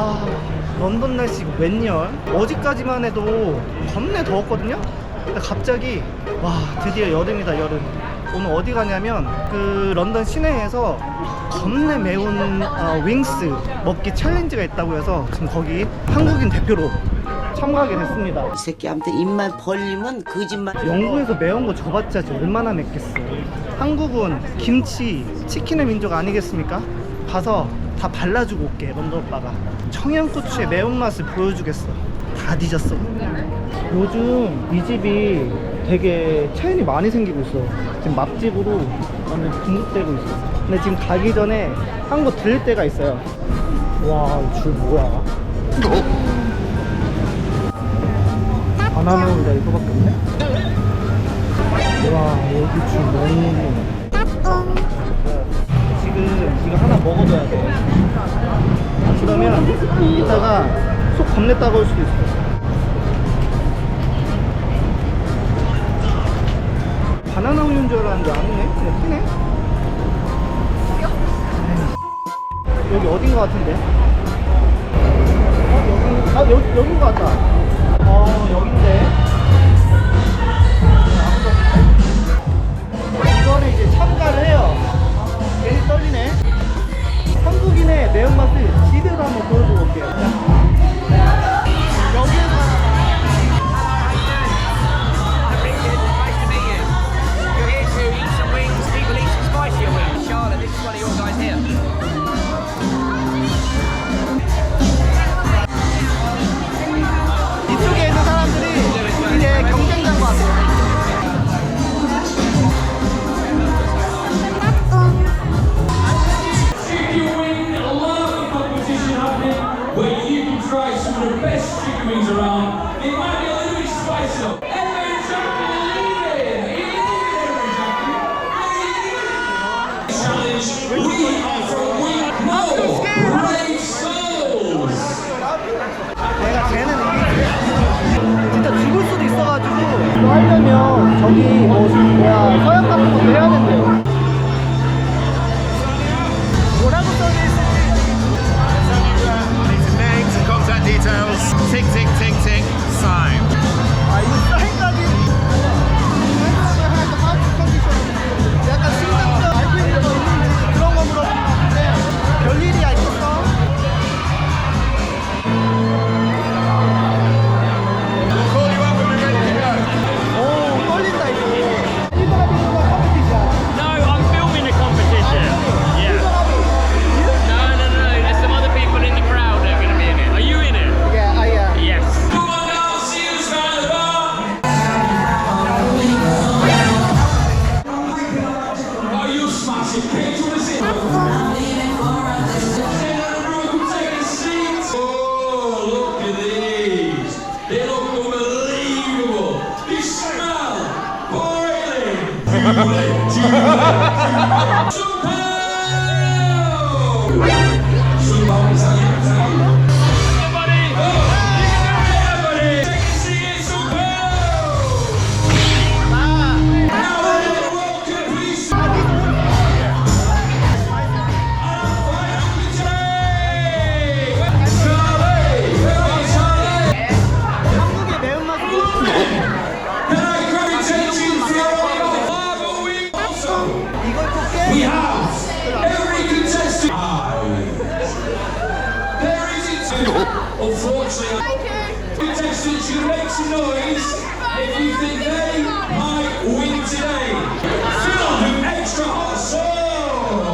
아 런던 날씨 이거 웬열 어제까지만 해도 겁내 더웠거든요 근데 갑자기 와 드디어 여름이다 여름 오늘 어디 가냐면 그 런던 시내에서 겁내 매운 아, 윙스 먹기 챌린지가 있다고 해서 지금 거기 한국인 대표로 참가하게 됐습니다 이 새끼한테 입만 벌리면 거짓말. 영국에서 매운 거 줘봤자 지 얼마나 맵겠어. 한국은 김치, 치킨의 민족 아니겠습니까? 가서 다 발라주고 올게, 런던 오빠가. 청양고추의 매운맛을 보여주겠어. 다 뒤졌어. 요즘 이 집이 되게 체인이 많이 생기고 있어. 지금 맛집으로 완전 중국되고 있어. 근데 지금 가기 전에 한 거 들릴 때가 있어요. 와, 이줄 뭐야? 바나나우유가 이거밖에 없네? 와 여기 줄 너무 지금 이거 하나 먹어줘야 돼. 그러면 이따가 속 겁내 따가울 수도 있어. 바나나 우유인 줄 알았는데 아니네? 그냥 에이. 여기 어딘 것 같은데? 어 여기 아 여기 여긴 것 같다 한 where you can try some of the best chicken wings around. It might be a little bit leading. Challenge. We Unfortunately, contestants, you make some noise if you think they might win today. Filled with extra hot sauce.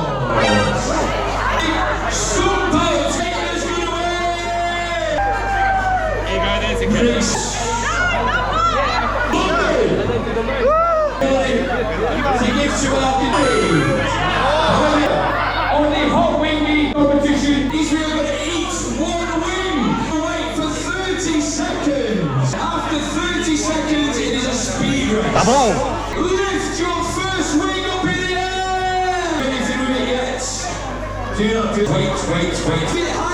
Super Taylor's gonna win. Here you go, there's a kid. To give to our debate. On the hot wing competition, each speed. Lift your first wing up in the air. Anything with it yet? Do not do. Wait, wait, wait.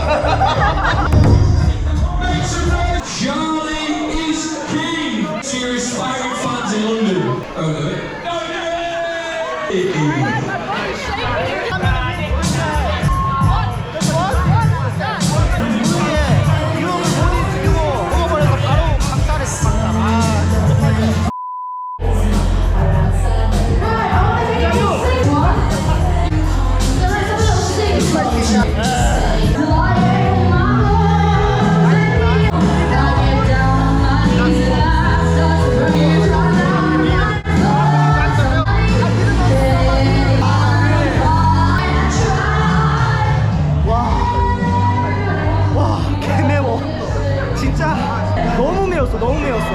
매웠어. 너무 매웠어.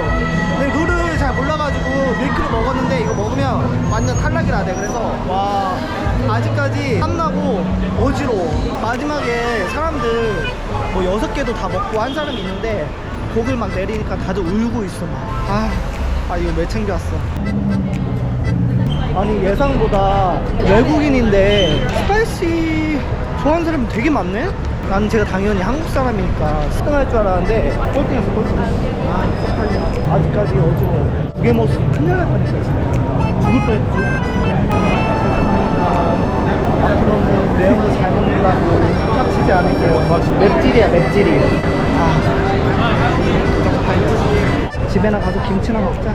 근데 룰을 잘 몰라가지고 밀크를 먹었는데 이거 먹으면 완전 탈락이라 돼 그래서 와 아직까지 땀나고 어지러워. 마지막에 사람들 뭐 여섯 개도 다 먹고 한 사람이 있는데 곡을 막 내리니까 다들 울고 있어 막아 아 이거 왜 챙겨왔어? 아니 예상보다 외국인인데 스파이시 좋아하는 사람이 되게 많네? 나는 제가 당연히 한국 사람이니까 스승할 줄 알았는데 꼴등했어 꼴등 아 쪽팔려 아직까지 어지러워. 두개 먹으면 큰일 날 뻔했어 진짜. 죽을 뻔했지. 앞으로는 매운 거 잘 먹느라고 깝치지 않을게요. 맵찔이야 맵찔이. 아. 집에나 가서 김치나 먹자